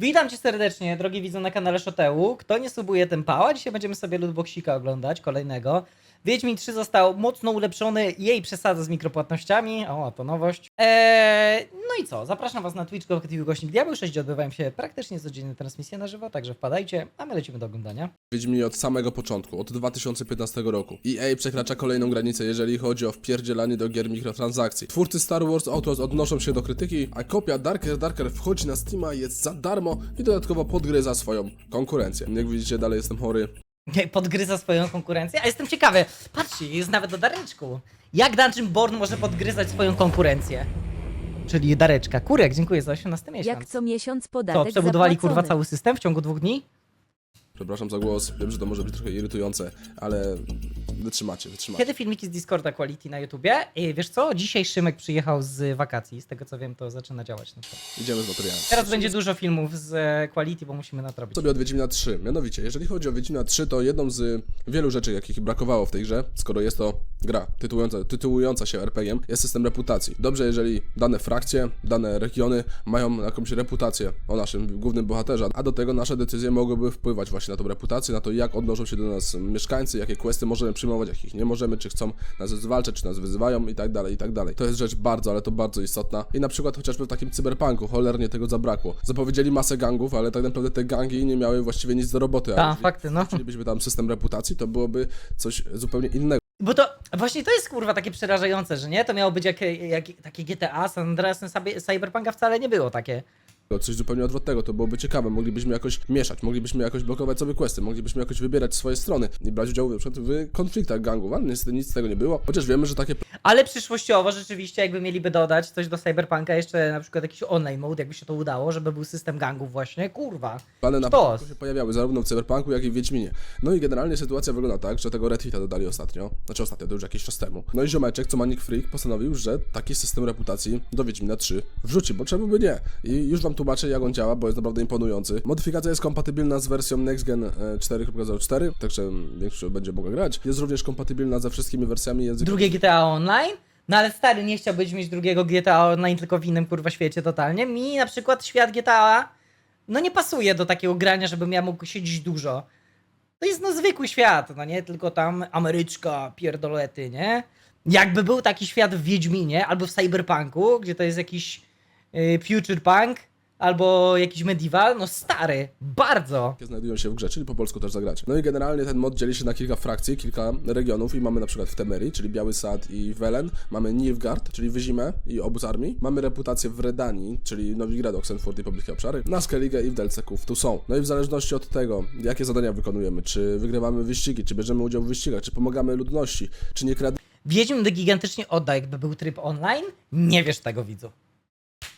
Witam cię serdecznie, drogi widzu na kanale Szoteu. Kto nie subuje, ten pała. Dzisiaj będziemy sobie Lootboxika oglądać, kolejnego. Wiedźmin 3 został mocno ulepszony, jej przesada z mikropłatnościami. O, to nowość. Eee, no i co? Zapraszam was na twitch.tv Gośnik Diabeł 6, gdzie odbywają się praktycznie codziennie transmisje na żywo, także wpadajcie, a my lecimy do oglądania. Wiedźminie od samego początku, od 2015 roku. EA przekracza kolejną granicę, jeżeli chodzi o wpierdzielanie do gier mikrotransakcji. Twórcy Star Wars Outlaws odnoszą się do krytyki, a kopia Darker Darker wchodzi na Steama, jest za darmo i dodatkowo podgryza swoją konkurencję. Jak widzicie, dalej jestem chory. Podgryza swoją konkurencję, a jestem ciekawy. Patrzcie, jest nawet do Dareczku. Jak Dungeon Born może podgryzać swoją konkurencję? Czyli Dareczka. Kurek, dziękuję za 18 miesiąc. Jak co miesiąc Co, podatek przebudowali kurwa zapłacony. cały system w ciągu dwóch dni? Przepraszam za głos, wiem, że to może być trochę irytujące, ale wytrzymacie, wytrzymacie. Kiedy filmiki z Discorda Quality na YouTubie? I wiesz co? Dzisiaj Szymek przyjechał z wakacji. Z tego co wiem, to zaczyna działać na to. Idziemy z materiałem. Teraz będzie dużo filmów z e, Quality, bo musimy nadrobić. sobie od Wiedźmina 3. Mianowicie, jeżeli chodzi o Wiedźmina 3, to jedną z wielu rzeczy, jakich brakowało w tej grze, skoro jest to gra tytułująca, tytułująca się RPG, jest system reputacji. Dobrze, jeżeli dane frakcje, dane regiony mają jakąś reputację o naszym głównym bohaterze, a do tego nasze decyzje mogłyby wpływać właśnie na tą reputację, na to, jak odnoszą się do nas mieszkańcy, jakie questy możemy przyjmować, jakich nie możemy, czy chcą nas zwalczać, czy nas wyzywają i tak dalej, i tak dalej. To jest rzecz bardzo, ale to bardzo istotna. I na przykład chociażby w takim cyberpunku, cholernie tego zabrakło. Zapowiedzieli masę gangów, ale tak naprawdę te gangi nie miały właściwie nic do roboty. a Ta, jeżeli fakty, no. Chcielibyśmy tam system reputacji, to byłoby coś zupełnie innego. Bo to właśnie to jest kurwa takie przerażające, że nie? To miało być jak, jak, takie GTA, San Andreas, Cyberpunka wcale nie było takie. Coś zupełnie odwrotnego, to byłoby ciekawe. Moglibyśmy jakoś mieszać, moglibyśmy jakoś blokować sobie questy, moglibyśmy jakoś wybierać swoje strony i brać udział na przykład w konfliktach gangów, ale niestety nic z tego nie było. Chociaż wiemy, że takie Ale przyszłościowo rzeczywiście jakby mieliby dodać coś do Cyberpunka, jeszcze na przykład jakiś online mode, jakby się to udało, żeby był system gangów właśnie, kurwa. plany na początku się pojawiały zarówno w Cyberpunku, jak i w Wiedźminie. No i generalnie sytuacja wygląda tak, że tego Red Hita dodali ostatnio, znaczy ostatnio, to już jakiś czas temu. No i ziomeczek, co Manic Freak, postanowił, że taki system reputacji do Wiedźmina 3 wrzuci, bo czemu by nie? I już wam tłumaczę, jak on działa, bo jest naprawdę imponujący. Modyfikacja jest kompatybilna z wersją Next Gen e, 4.04, także większość będzie mogła grać. Jest również kompatybilna ze wszystkimi wersjami języka. Drugie GTA Online? No ale stary, nie chciałbyś mieć drugiego GTA Online tylko w innym kurwa świecie totalnie. Mi na przykład świat GTA no nie pasuje do takiego grania, żebym ja mógł siedzieć dużo. To jest no zwykły świat, no nie tylko tam Ameryczka, pierdolety, nie? Jakby był taki świat w Wiedźminie albo w Cyberpunku, gdzie to jest jakiś y, future punk albo jakiś medieval, no stary, bardzo. jakie znajdują się w grze, czyli po polsku też zagracie. No i generalnie ten mod dzieli się na kilka frakcji, kilka regionów i mamy na przykład w Temerii, czyli Biały Sad i Welen, mamy Nilfgaard, czyli Wyzimę i obóz armii, mamy reputację w Redanii, czyli Nowigrad, Oxenfurt i pobliskie obszary, na Skellige i w Delceków tu są. No i w zależności od tego, jakie zadania wykonujemy, czy wygrywamy wyścigi, czy bierzemy udział w wyścigach, czy pomagamy ludności, czy nie kradniemy Wiedźmin gigantycznie oddał, jakby był tryb online. Nie wiesz tego, widzu.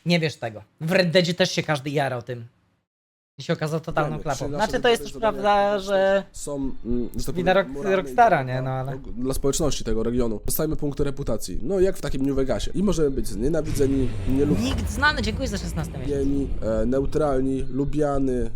Nie wiesz tego. W Red Deadzie też się każdy jarał tym. I się okazał totalną Czy klapą. Znaczy, to jest też prawda, że... są mm, że tak Wina powiem, Rock- moralne i Rockstara, nie? No, ale- Dla społeczności tego regionu. Dostajemy punkty reputacji. No jak w takim New Vegasie. I możemy być znienawidzeni, nielubieni. Nikt znany, dziękuję za 16 miesiąc. e, neutralni, lubiany e,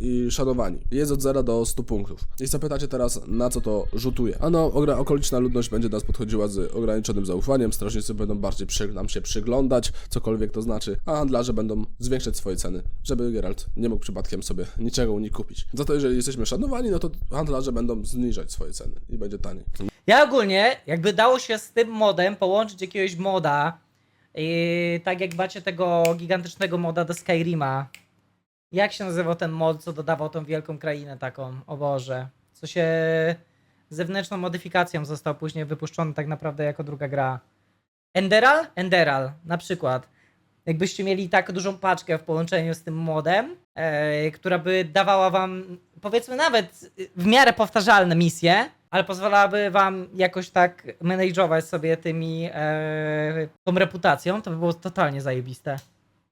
i szanowani. Jest od 0 do 100 punktów. I zapytacie teraz, na co to rzutuje. Ano, ogra- okoliczna ludność będzie do nas podchodziła z ograniczonym zaufaniem, strażnicy będą bardziej przy, nam się przyglądać, cokolwiek to znaczy, a handlarze będą zwiększać swoje ceny, żeby Geralt nie mógł przypadkiem sobie niczego nich kupić. Za to, jeżeli jesteśmy szanowani, no to handlarze będą zniżać swoje ceny i będzie taniej. Ja ogólnie, jakby dało się z tym modem połączyć jakiegoś moda, yy, tak jak macie tego gigantycznego moda do Skyrima. Jak się nazywał ten mod, co dodawał tą wielką krainę taką? O Boże. Co się zewnętrzną modyfikacją został później wypuszczony tak naprawdę jako druga gra. Enderal? Enderal, na przykład. Jakbyście mieli tak dużą paczkę w połączeniu z tym modem, e, która by dawała wam, powiedzmy nawet w miarę powtarzalne misje, ale pozwalałaby wam jakoś tak manage'ować sobie tymi, e, tą reputacją, to by było totalnie zajebiste.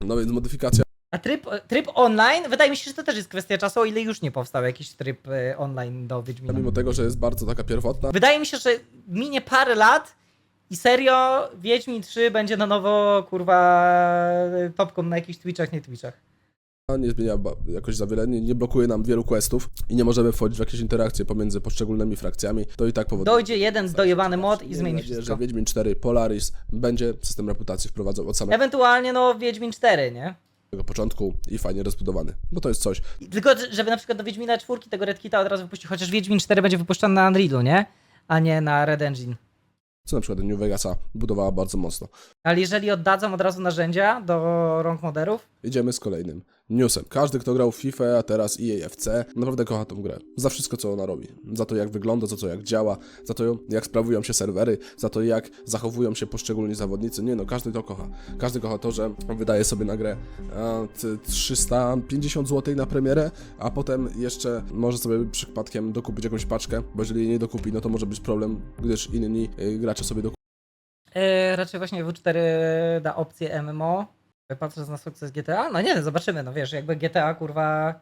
No więc modyfikacja A tryb, tryb online, wydaje mi się, że to też jest kwestia czasu, o ile już nie powstał jakiś tryb e, online do Wiedźmina. mimo tego, że jest bardzo taka pierwotna, Wydaje mi się, że minie parę lat i serio Wiedźmin 3 będzie na nowo, kurwa, topką na jakichś Twitchach, nie Twitchach. nie zmienia jakoś za wiele, nie, nie blokuje nam wielu questów i nie możemy wchodzić w jakieś interakcje pomiędzy poszczególnymi frakcjami, to i tak powoduje... Dojdzie jeden zdojebany mod i zmieni nadzieję, wszystko. że Wiedźmin 4 Polaris będzie system reputacji wprowadzał od samego Ewentualnie no Wiedźmin 4, nie? tego początku i fajnie rozbudowany. Bo to jest coś, Tylko, żeby na przykład do Wiedźmina 4 tego Red Kita od razu wypuścić, chociaż Wiedźmin 4 będzie wypuszczony na Unrealu, nie? A nie na Red Engine. Co na przykład New Vegasa budowała bardzo mocno. Ale jeżeli oddadzą od razu narzędzia do rąk moderów, Idziemy z kolejnym newsem. Każdy, kto grał w FIFA, a teraz E EAFC, naprawdę kocha tą grę. Za wszystko, co ona robi. Za to, jak wygląda, za to, jak działa, za to, jak sprawują się serwery, za to, jak zachowują się poszczególni zawodnicy. Nie no, każdy to kocha. Każdy kocha to, że wydaje sobie na grę e, t- 350 zł na premierę, a potem jeszcze może sobie przypadkiem dokupić jakąś paczkę, bo jeżeli jej nie dokupi, no to może być problem, gdyż inni e, gracze sobie dokupią. Yy, raczej właśnie W4 da opcję MMO. Patrząc na sukces GTA, no nie, zobaczymy, no wiesz, jakby GTA kurwa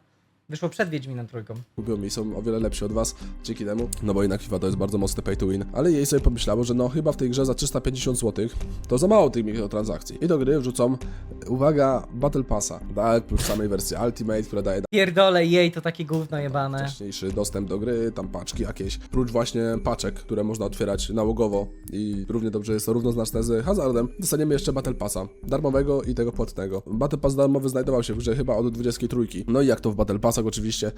wyszło przed Wiedźminem trójką. lubią i są o wiele lepsi od was dzięki temu, no bo jednak FIFA to jest bardzo mocny pay to win, ale jej sobie pomyślało, że no chyba w tej grze za 350 zł to za mało tych mikrotransakcji i do gry wrzucą, uwaga, Battle Passa, tak, plus samej wersji Ultimate, która daje Pierdolę jej, to takie gówno jebane. wcześniejszy dostęp do gry, tam paczki jakieś, prócz właśnie paczek, które można otwierać nałogowo. I równie dobrze jest to równoznaczne z hazardem, dostaniemy jeszcze Battle Passa, darmowego i tego płatnego. Battle Pass darmowy znajdował się w grze chyba od 23, no i jak to w Battle Passach oczywiście,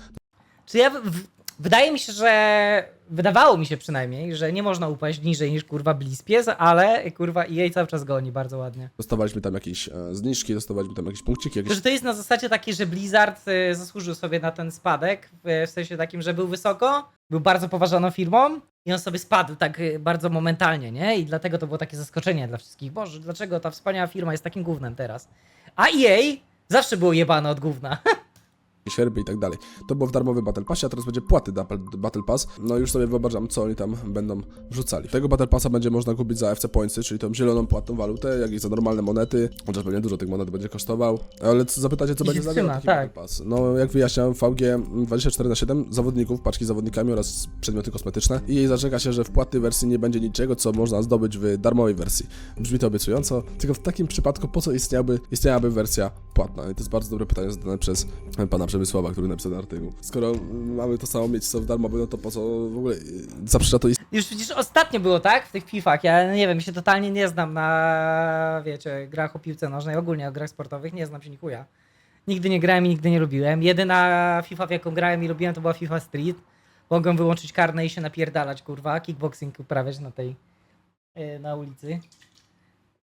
Czy ja. W, wydaje mi się, że. Wydawało mi się przynajmniej, że nie można upaść niżej niż kurwa Blispies, ale kurwa EA cały czas goni bardzo ładnie. dostawaliśmy tam jakieś e, zniżki, dostawaliśmy tam jakieś punkciki, jakieś że to jest na zasadzie takiej, że Blizzard y, zasłużył sobie na ten spadek, w, w sensie takim, że był wysoko, był bardzo poważaną firmą i on sobie spadł tak y, bardzo momentalnie, nie? I dlatego to było takie zaskoczenie dla wszystkich. Boże, dlaczego ta wspaniała firma jest takim gównem teraz? A EA zawsze było jebane od gówna. sierpy i tak dalej. To było w darmowym Battle Passie, a teraz będzie płaty da- Battle Pass. No już sobie wyobrażam, co oni tam będą wrzucali. Tego Battle Passa będzie można kupić za FC Pointsy, czyli tą zieloną płatną walutę, jak i za normalne monety. Chociaż pewnie dużo tych monet będzie kosztował. Ale co- zapytacie, co I będzie zawierał taki tak. Battle Pass? No jak wyjaśniam, VG 24 na 7 zawodników, paczki z zawodnikami oraz przedmioty kosmetyczne. I jej zaczeka się, że w płatnej wersji nie będzie niczego, co można zdobyć w darmowej wersji. Brzmi to obiecująco, tylko w takim przypadku po co istniałaby, istniałaby wersja płatna? I to jest bardzo dobre pytanie zadane przez pana Przemysława, który napisał ten artykuł. Skoro mamy to samo mieć co w darmowym, no to po co w ogóle zaprzecza to Już przecież ostatnio było tak w tych FIFach. Ja nie wiem, się totalnie nie znam na, wiecie, grach o piłce nożnej, ogólnie o grach sportowych, nie znam się nikuja. Nigdy nie grałem i nigdy nie lubiłem. Jedyna FIFA, w jaką grałem i lubiłem, to była FIFA Street. Mogłem wyłączyć karne i się napierdalać, kurwa, kickboxing uprawiać na tej, yy, na ulicy.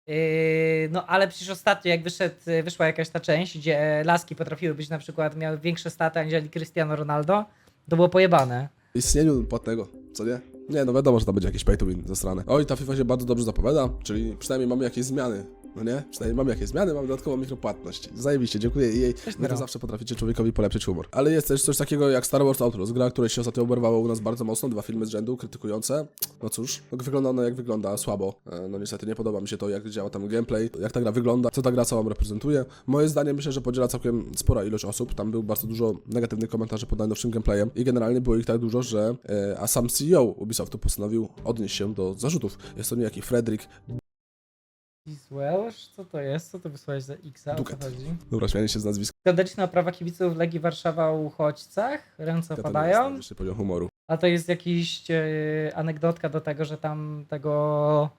Yy, no ale przecież ostatnio, jak wyszedł, wyszła jakaś ta część, gdzie laski potrafiły być na przykład, miały większe staty aniżeli Cristiano Ronaldo, to było pojebane. istnieniu płatnego, co nie? Nie, no wiadomo, że to będzie jakiś pay to win ze strony. Oj, ta FIFA się bardzo dobrze zapowiada, czyli przynajmniej mamy jakieś zmiany. No nie? Przynajmniej mamy jakieś zmiany, mamy dodatkową mikropłatność. Zajebiście, dziękuję jej. No. to zawsze potraficie człowiekowi polepszyć humor. Ale jest też coś takiego jak Star Wars Outlaws, gra, której się ostatnio oberwało u nas bardzo mocno, dwa filmy z rzędu krytykujące. No cóż, no wygląda ona jak wygląda, słabo. E, No niestety nie podoba mi się to, jak działa tam gameplay, jak ta gra wygląda, co ta gra całą reprezentuje. Moje zdanie myślę, że podziela całkiem spora ilość osób. Tam był bardzo dużo negatywnych komentarzy pod najnowszym gameplayem i generalnie było ich tak dużo, że e, a sam CEO Ubisoftu postanowił odnieść się do zarzutów. Jest to niejaki Frederick Welsh? Co to jest? Co to wysłałeś za X? O co Duket. chodzi? Dobra, śmianie się z nazwiska. Skandaliczna prawa kibiców Legii Warszawa o uchodźcach. Ręce To jest opadają. najwyższy poziom humoru. A to jest jakiś e, anegdotka do tego, że tam tego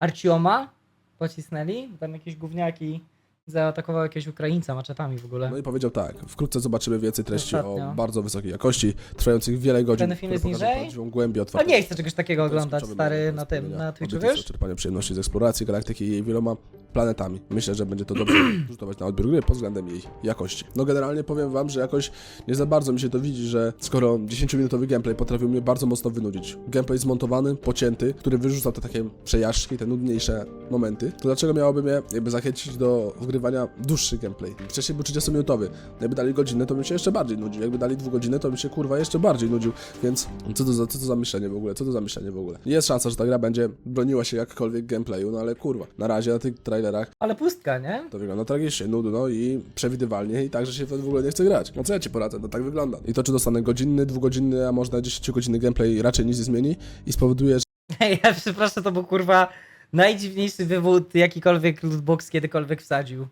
Arcioma pocisnęli. Tam jakieś gówniaki zaatakowały jakiegoś Ukraińca maczetami w ogóle. No i powiedział tak, wkrótce zobaczymy więcej treści Ostatnio. o bardzo wysokiej jakości, trwających wiele godzin, Ten film jest które pokażą niżej? prawdziwą głębię A nie chcę czegoś takiego oglądać, stary, na tym, na Twitchu, wiesz? o czerpaniu przyjemności z eksploracji galaktyki i jej wieloma planetami. Myślę, że będzie to dobrze rzutować na odbiór gry pod względem jej jakości. No generalnie powiem wam, że jakoś nie za bardzo mi się to widzi, że skoro 10-minutowy gameplay potrafił mnie bardzo mocno wynudzić. Gameplay zmontowany, pocięty, który wyrzucał te takie przejażdżki, te nudniejsze momenty, to dlaczego miałoby mnie jakby zachęcić do wgrywania dłuższy gameplay? Wcześniej był 30-minutowy. Jakby dali godzinę, to bym się jeszcze bardziej nudził. Jakby dali dwu godziny, to bym się kurwa jeszcze bardziej nudził. Więc co to za, co to za myślenie w ogóle? Co to za myślenie w ogóle? Jest szansa, że ta gra będzie broniła się jakkolwiek gameplayu, no ale kurwa. Na razie na tych trailerach Ale pustka, nie? to wygląda tragicznie, nudno i przewidywalnie i tak, że się w ogóle nie chce grać. No co ja ci poradzę? No tak wygląda. I to czy dostanę godzinny, dwugodzinny, a można 10-godzinny gameplay raczej nic nie zmieni i spowoduje, że Ja przepraszam, to był kurwa najdziwniejszy wywód jakikolwiek lootbox kiedykolwiek wsadził.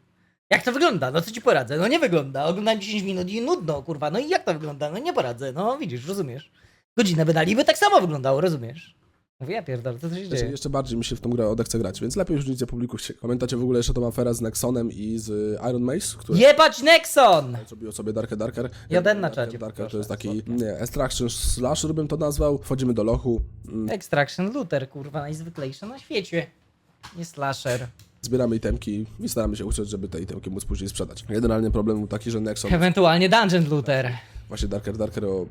Jak to wygląda? No co ci poradzę? No nie wygląda. Oglądam 10 minut i nudno, kurwa. No i jak to wygląda? No nie poradzę. No widzisz, rozumiesz. Godzinę wydali, by tak samo wyglądało, rozumiesz. Mówię, ja pierdolę, co tu się Jeszcze, dzieje? jeszcze bardziej mi się w tą grę odechce grać, więc lepiej już nic nie publikujcie. Pamiętacie w ogóle jeszcze tą aferę z Nexonem i z Iron Mace, które Jebać Nexon! zrobiło sobie Darker Darker. Jeden na czacie, Darker to proszę, jest taki, nie, extraction slasher bym to nazwał. Wchodzimy do lochu, mm, Extraction Looter, kurwa, najzwyklejszy na świecie. Nie slasher. Zbieramy itemki i staramy się uczyć, żeby te itemki móc później sprzedać. Generalnie problem był taki, że Nexon, Ewentualnie Dungeon Looter. właśnie Darker Darker o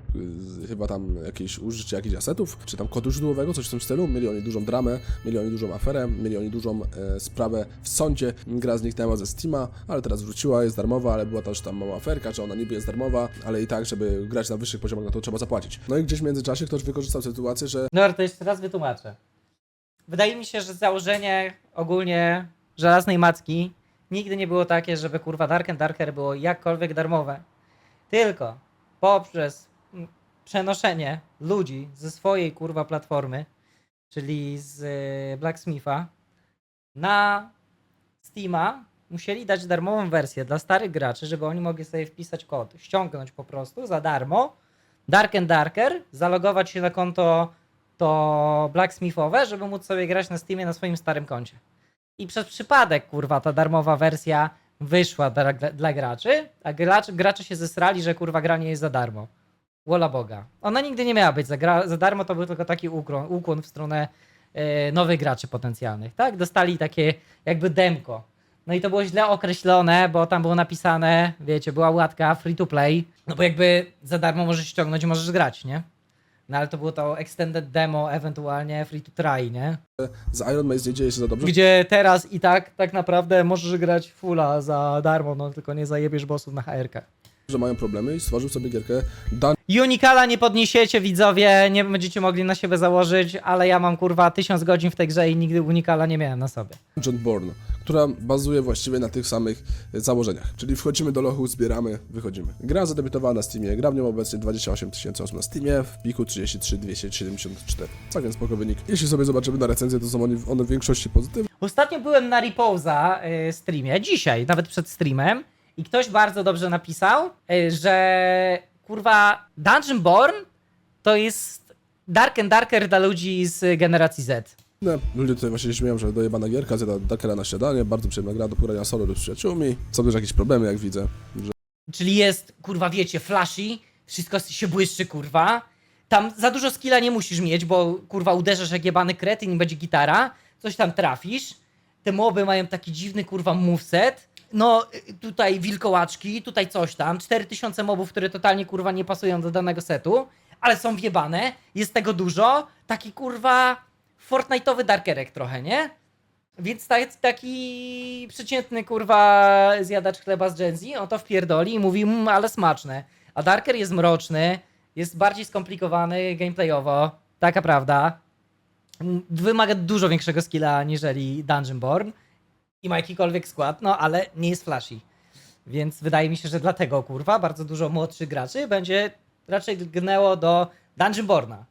y, chyba tam jakieś użycie jakichś asetów, czy tam kodu źródłowego, coś w tym stylu. Mieli oni dużą dramę, mieli oni dużą aferę, mieli oni dużą e, sprawę w sądzie. Gra zniknęła ze Steama, ale teraz wróciła, jest darmowa, ale była też tam mała aferka, że ona niby jest darmowa, ale i tak, żeby grać na wyższych poziomach, no to trzeba zapłacić. No i gdzieś w międzyczasie ktoś wykorzystał sytuację, że Dobra, to jeszcze raz wytłumaczę. Wydaje mi się, że założenie ogólnie żelaznej macki nigdy nie było takie, żeby kurwa Dark and Darker było jakkolwiek darmowe. Tylko poprzez przenoszenie ludzi ze swojej kurwa platformy, czyli z y, Blacksmitha, na Steama musieli dać darmową wersję dla starych graczy, żeby oni mogli sobie wpisać kod, ściągnąć po prostu za darmo Dark and Darker, zalogować się na konto to Blacksmithowe, żeby móc sobie grać na Steamie na swoim starym koncie. I przez przypadek, kurwa, ta darmowa wersja wyszła dla, dla graczy, a gracze, gracze się zesrali, że kurwa gra nie jest za darmo. Wola Boga. Ona nigdy nie miała być za, gra, za darmo, to był tylko taki ukłon, ukłon w stronę e, nowych graczy potencjalnych, tak? Dostali takie jakby demko. No i to było źle określone, bo tam było napisane, wiecie, była łatka free to play, no bo jakby za darmo możesz ściągnąć możesz grać, nie? No ale to było to extended demo, ewentualnie free to try, nie? z Iron Mace nie dzieje się za dobrze. Gdzie teraz i tak tak naprawdę możesz grać fulla za darmo, no tylko nie zajebiesz bossów na HR-kach. Że mają problemy i stworzył sobie gierkę Unikala nie podniesiecie, widzowie, nie będziecie mogli na siebie założyć, ale ja mam kurwa tysiąc godzin w tej grze i nigdy Unikala nie miałem na sobie. Dungeon Born, która bazuje właściwie na tych samych e, założeniach. Czyli wchodzimy do lochu, zbieramy, wychodzimy. Gra zadebiutowała na Steamie, gra w nią obecnie 28 tysięcy osób na Steamie, w piku 33 274. Całkiem spoko wynik. Jeśli sobie zobaczymy na recenzję, to są oni- one w większości pozytywne. Ostatnio byłem na Reposa y, streamie, dzisiaj, nawet przed streamem, i ktoś bardzo dobrze napisał, y, że kurwa Dungeon Born to jest Dark and Darker dla ludzi z generacji Z. No, ludzie tutaj właśnie się śmieją, że dojebana gierka, zjada Dakera na śniadanie, bardzo przyjemna gra do pogrania solo lub z przyjaciółmi. Są też jakieś problemy, jak widzę, że Czyli jest, kurwa, wiecie, flashy, wszystko się błyszczy, kurwa. Tam za dużo skilla nie musisz mieć, bo kurwa uderzasz jak jebany kretyn i będzie gitara, coś tam trafisz. Te moby mają taki dziwny kurwa moveset. No tutaj wilkołaczki, tutaj coś tam. 4000 mobów, które totalnie kurwa nie pasują do danego setu, ale są wjebane. Jest tego dużo. Taki kurwa Fortnite'owy darkerek trochę, nie? Więc ta- taki przeciętny kurwa zjadacz chleba z Gen Z, on to wpierdoli i mówi, mmm, ale smaczne. A Darker jest mroczny, jest bardziej skomplikowany gameplayowo, taka prawda. Wymaga dużo większego skilla niżeli Dungeonborn i ma jakikolwiek skład, no ale nie jest flashy. Więc wydaje mi się, że dlatego kurwa bardzo dużo młodszych graczy będzie raczej gnęło do Dungeonborna.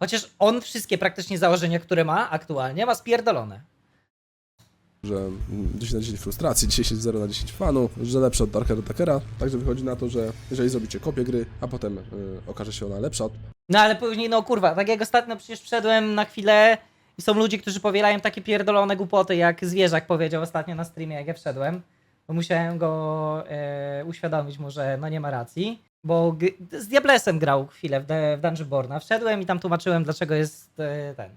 Chociaż on wszystkie praktycznie założenia, które ma aktualnie, ma spierdolone. że mm, 10 na 10 frustracji, 10 na 10 fanu, że lepsze od Darkera Dakera. Także wychodzi na to, że jeżeli zrobicie kopię gry, a potem y, okaże się ona lepsza, No ale później, no kurwa, tak jak ostatnio przecież wszedłem na chwilę i są ludzie, którzy powielają takie pierdolone głupoty, jak zwierzak powiedział ostatnio na streamie, jak ja wszedłem. Bo musiałem go e, uświadomić mu, że no nie ma racji. Bo z Diablesem grał chwilę w, de- w Dungeon Borna. Wszedłem i tam tłumaczyłem, dlaczego jest e, ten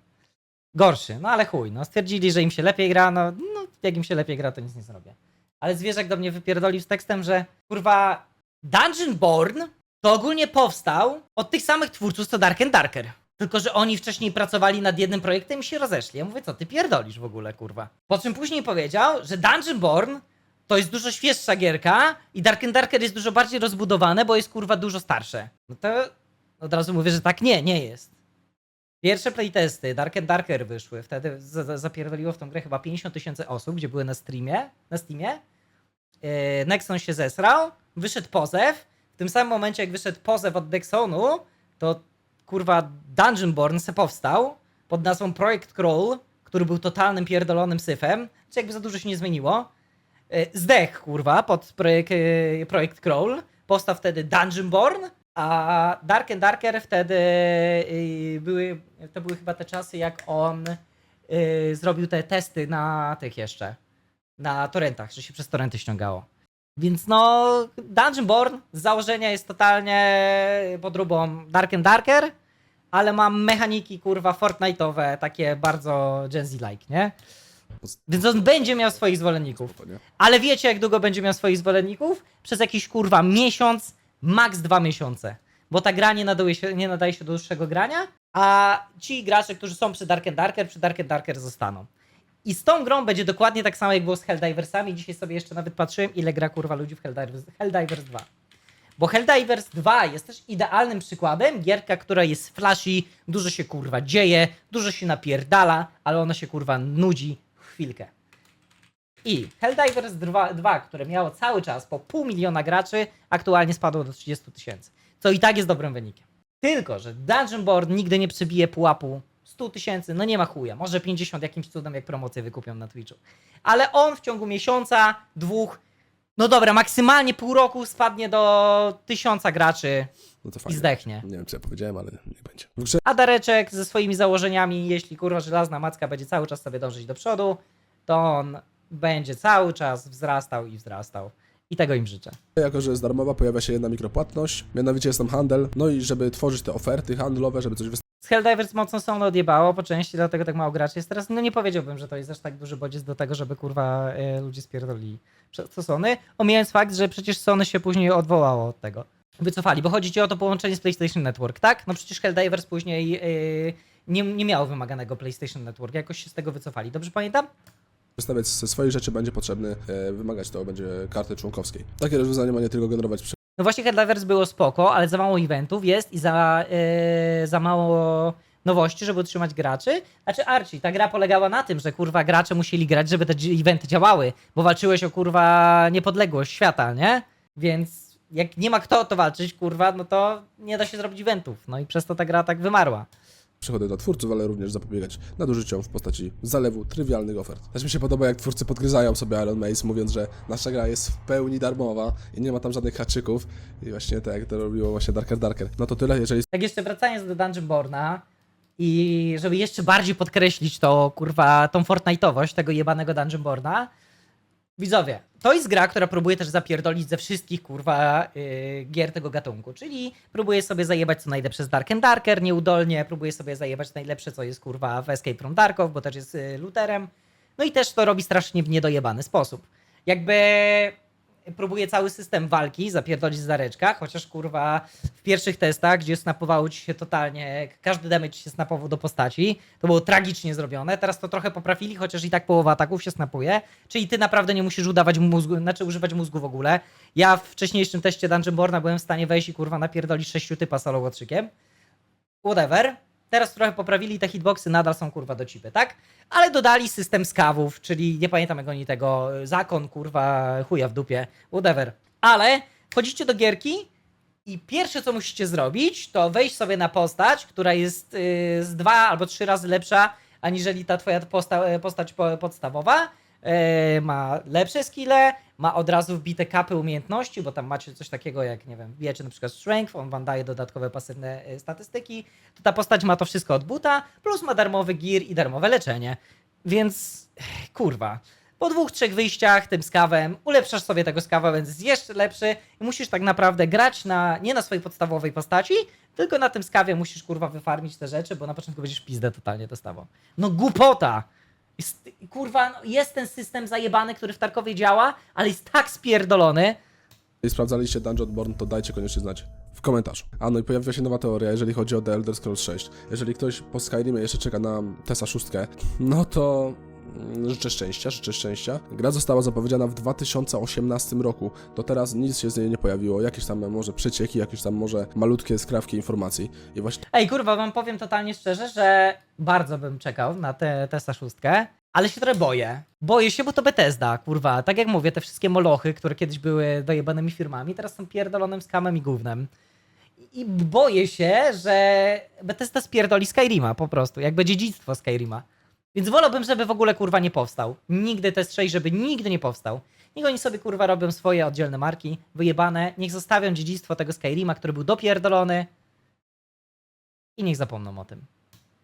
gorszy. No ale chuj, no stwierdzili, że im się lepiej gra, no, no jak im się lepiej gra, to nic nie zrobię. Ale zwierzak do mnie wypierdolił z tekstem, że kurwa Dungeon Born to ogólnie powstał od tych samych twórców co Dark and Darker. Tylko, że oni wcześniej pracowali nad jednym projektem i się rozeszli. Ja mówię, co ty pierdolisz w ogóle, kurwa. Po czym później powiedział, że Dungeon Born to jest dużo świeższa gierka i Dark and Darker jest dużo bardziej rozbudowane, bo jest kurwa dużo starsze. No to od razu mówię, że tak nie, nie jest. Pierwsze playtesty Dark and Darker wyszły, wtedy za- za- zapierdoliło w tą grę chyba 50 tysięcy osób, gdzie były na streamie, na Steamie. Yy, Nexon się zesrał, wyszedł pozew. W tym samym momencie, jak wyszedł pozew od Nexonu, to kurwa Dungeonborn se powstał pod nazwą Projekt Crawl, który był totalnym pierdolonym syfem, czy jakby za dużo się nie zmieniło. Yy, Zdech, kurwa, pod projekt, yy, projekt Crawl. Powstał wtedy Dungeonborn, A Dark and Darker wtedy y, były, to były chyba te czasy, jak on zrobił te testy na tych jeszcze, na torrentach, że się przez torrenty ściągało. Więc no, Dungeonborn z założenia jest totalnie podróbą Dark and Darker, ale ma mechaniki, kurwa, Fortnite'owe, takie bardzo Gen Z-like, nie? Więc on będzie miał swoich zwolenników. Ale wiecie, jak długo będzie miał swoich zwolenników? Przez jakiś kurwa miesiąc, maks dwa miesiące. Bo ta gra nie nadaje się, nie nadaje się do dłuższego grania, a ci gracze, którzy są przy Dark and Darker, przy Dark and Darker zostaną. I z tą grą będzie dokładnie tak samo, jak było z Helldiversami. Dzisiaj sobie jeszcze nawet patrzyłem, ile gra kurwa ludzi w Helldivers, Helldivers 2. Bo Helldivers 2 jest też idealnym przykładem gierka, która jest flashy, dużo się kurwa dzieje, dużo się napierdala, ale ona się kurwa nudzi chwilkę. I Helldivers 2, 2, które miało cały czas po pół miliona graczy, aktualnie spadło do 30 tysięcy. Co i tak jest dobrym wynikiem. Tylko, że Dungeon Board nigdy nie przebije pułapu 100 tysięcy, no nie ma chuja. Może 50 jakimś cudem, jak promocje wykupią na Twitchu. Ale on w ciągu miesiąca, dwóch, no dobra, maksymalnie pół roku spadnie do tysiąca graczy No to i fajnie. zdechnie. Nie wiem, co ja powiedziałem, ale nie będzie. W grze A Dareczek ze swoimi założeniami, jeśli kurwa żelazna macka będzie cały czas sobie dążyć do przodu, to on będzie cały czas wzrastał i wzrastał. I tego im życzę. Jako, że jest darmowa, pojawia się jedna mikropłatność, mianowicie jest tam handel, no i żeby tworzyć te oferty handlowe, żeby coś Z Helldivers mocno są odjebało po części, dlatego tak mało graczy jest teraz. No nie powiedziałbym, że to jest aż tak duży bodziec do tego, żeby kurwa e, ludzie spierdolili przez to Sony. Omijając fakt, że przecież Sony się później odwołało od tego. Wycofali, bo chodzi ci o to połączenie z PlayStation Network, tak? No przecież Helldivers później e, nie, nie miało wymaganego PlayStation Network, jakoś się z tego wycofali. Dobrze pamiętam? wystawiać ze swoich rzeczy, będzie potrzebny, e, wymagać to będzie karty członkowskiej. Takie rozwiązanie ma nie tylko generować No właśnie Helldivers było spoko, ale za mało eventów jest i za, yy, za mało nowości, żeby utrzymać graczy. Znaczy Archie, ta gra polegała na tym, że kurwa gracze musieli grać, żeby te eventy działały, bo walczyłeś o kurwa niepodległość świata, nie? Więc jak nie ma kto o to walczyć, kurwa, no to nie da się zrobić eventów. No i przez to ta gra tak wymarła. Przychody dla twórców, ale również zapobiegać nadużyciom w postaci zalewu trywialnych ofert. Też mi się podoba, jak twórcy podgryzają sobie Iron Mace, mówiąc, że nasza gra jest w pełni darmowa i nie ma tam żadnych haczyków. I właśnie tak jak to robiło właśnie Darker Darker. No to tyle, jeżeli Tak jeszcze wracając do Dungeonborna i żeby jeszcze bardziej podkreślić to, kurwa, tą Fortnite'owość tego jebanego Dungeonborna, widzowie, to jest gra, która próbuje też zapierdolić ze wszystkich, kurwa, yy, gier tego gatunku, czyli próbuje sobie zajebać co najlepsze z Dark and Darker nieudolnie, próbuje sobie zajebać najlepsze, co jest, kurwa, w Escape from Tarkov, bo też jest yy, no i też to robi strasznie w niedojebany sposób. Jakby próbuje cały system walki zapierdolić z zareczka, chociaż kurwa w pierwszych testach, gdzie snapowało ci się totalnie, każdy damage się snapował do postaci, to było tragicznie zrobione, teraz to trochę poprawili, chociaż i tak połowa ataków się snapuje, czyli ty naprawdę nie musisz udawać mózgu, znaczy używać mózgu w ogóle. Ja w wcześniejszym teście Dungeonborna byłem w stanie wejść i kurwa napierdolić sześciu typa solo. Whatever. Teraz trochę poprawili te hitboxy, nadal są kurwa do cipy, tak? Ale dodali system skawów, czyli nie pamiętam jak oni tego, y, zakon kurwa chuja w dupie, whatever. Ale wchodzicie do gierki i pierwsze co musicie zrobić, to wejść sobie na postać, która jest y, z dwa albo trzy razy lepsza, aniżeli ta twoja posta postać po podstawowa. E, ma lepsze skille, ma od razu wbite kapy umiejętności, bo tam macie coś takiego jak, nie wiem, wbijacie na przykład strength, on wam daje dodatkowe pasywne e, statystyki, to ta postać ma to wszystko od buta, plus ma darmowy gear i darmowe leczenie. Więc, kurwa, po dwóch, trzech wyjściach tym skawem ulepszasz sobie tego skawa, więc jest jeszcze lepszy i musisz tak naprawdę grać na, nie na swojej podstawowej postaci, tylko na tym skawie musisz, kurwa, wyfarmić te rzeczy, bo na początku będziesz pizdę totalnie dostawał. No głupota! Jest, kurwa, no, jest ten system zajebany, który w Tarkowie działa, ale jest tak spierdolony. sprawdzaliście Dungeonborn, to dajcie koniecznie znać w komentarzu. A no i pojawiła się nowa teoria, jeżeli chodzi o The Elder Scrolls 6. Jeżeli ktoś po Skyrimie jeszcze czeka na Tesa 6, no to życzę szczęścia, życzę szczęścia. Gra została zapowiedziana w 2018 roku. Do teraz nic się z niej nie pojawiło. Jakieś tam może przecieki, jakieś tam może malutkie skrawki informacji. I właśnie Ej, kurwa, wam powiem totalnie szczerze, że bardzo bym czekał na tę Testa 6, ale się trochę boję. Boję się, bo to Bethesda, kurwa. Tak jak mówię, te wszystkie molochy, które kiedyś były dojebanymi firmami, teraz są pierdolonym skamem i gównem. I boję się, że Bethesda spierdoli Skyrima po prostu, jakby dziedzictwo Skyrima. Więc wolałbym, żeby w ogóle kurwa nie powstał. Nigdy test 6, żeby nigdy nie powstał. Niech oni sobie kurwa robią swoje oddzielne marki, wyjebane, niech zostawią dziedzictwo tego Skyrima, który był dopierdolony i niech zapomną o tym.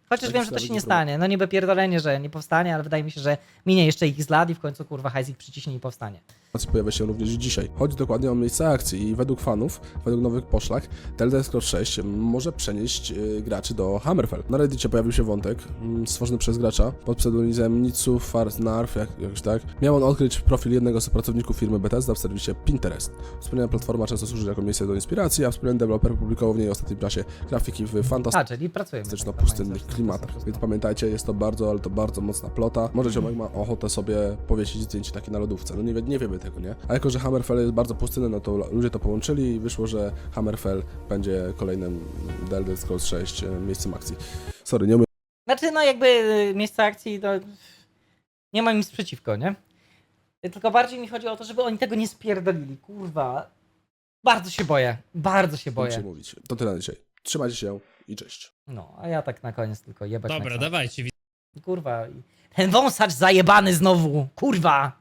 Chociaż wiem, że to się nie stanie. No niby pierdolenie, że nie powstanie, ale wydaje mi się, że minie jeszcze ich z lat i w końcu kurwa Heisig przyciśnie i powstanie. Informacji pojawia się również dzisiaj. Chodzi dokładnie o miejsce akcji i według fanów, według nowych poszlak, Scrolls 6 może przenieść y, graczy do Hammerfell. Na Reddicie pojawił się wątek mm, stworzony przez gracza pod pseudonimem Nitsu Farsnarf, jak, jakoś tak. Miał on odkryć profil jednego z pracowników firmy Bethesda w serwisie Pinterest. Wspomniana platforma często służy jako miejsce do inspiracji, a wspomniany deweloper publikował w niej w ostatnim czasie grafiki w pracujemy. tak, klimatach. wszystko. Więc pamiętajcie, jest to bardzo, ale to bardzo mocna plota. Może ziomek ma ochotę sobie powiesić zdjęcie takie na lodówce. No nie, nie wiemy tego, nie? A jako, że Hammerfell jest bardzo pustynny, no to ludzie to połączyli i wyszło, że Hammerfell będzie kolejnym The Elder Scrolls 6 e, miejscem akcji. Sorry, nie umiem Znaczy, no jakby y, miejsce akcji, to nie mam nic przeciwko, nie? Tylko bardziej mi chodzi o to, żeby oni tego nie spierdolili, kurwa. Bardzo się boję, bardzo się boję. boję. mówić. To tyle na dzisiaj. Trzymajcie się i cześć. No, a ja tak na koniec tylko jebać Dobra, dawajcie, Kurwa, i ten wąsacz zajebany znowu, kurwa.